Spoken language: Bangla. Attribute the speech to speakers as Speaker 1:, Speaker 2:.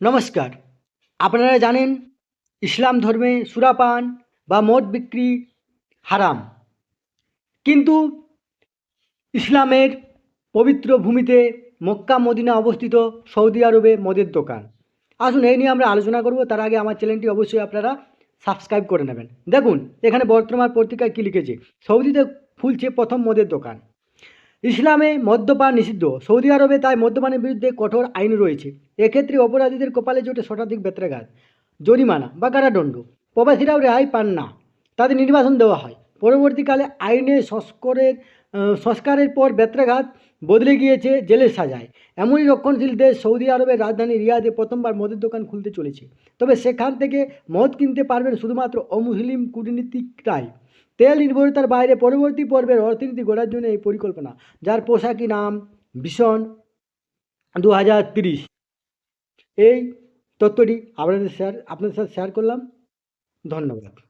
Speaker 1: নমস্কার। আপনারা জানেন, ইসলাম ধর্মে সুরাপান বা মদ বিক্রি হারাম। কিন্তু ইসলামের পবিত্র ভূমিতে মক্কা, মদিনা অবস্থিত সৌদি আরবে মদের দোকান। আসুন, এই নিয়ে আমরা আলোচনা করব। তার আগে আমার চ্যানেলটি অবশ্যই আপনারা সাবস্ক্রাইব করে নেবেন। দেখুন, এখানে বর্তমান পত্রিকায় কী লিখেছে? সৌদিতে খুলছে প্রথম মদের দোকান। ইসলামে মদ্যপান নিষিদ্ধ। সৌদি আরবে তাই মদ্যপানের বিরুদ্ধে কঠোর আইন রয়েছে। এক্ষেত্রে অপরাধীদের কপালে জোটে শতাধিক বেত্রাঘাত, জরিমানা বা কারাদণ্ড। প্রবাসীরাও রেহাই পান না। তাদের নির্বাসন দেওয়া হয়। পরবর্তীকালে আইনে সংস্করের সংস্কারের পর বেত্রাঘাত বদলে গিয়েছে, জেলের সাজায়। এমনই রক্ষণশীল দেশ সৌদি আরবের রাজধানী রিয়াদে প্রথমবার মদের দোকান খুলতে চলেছে। তবে সেখান থেকে মদ কিনতে পারবেন শুধুমাত্র অমুসলিম কূটনীতিকরাই। তেল নির্ভরতার বাইরে পরবর্তী পর্বের অর্থনীতি গড়ার জন্য এই পরিকল্পনা, যার পোশাকি নাম ভীষণ দু এই তথ্যটি আপনাদের শেয়ার আপনাদের সাথে শেয়ার করলাম। ধন্যবাদ।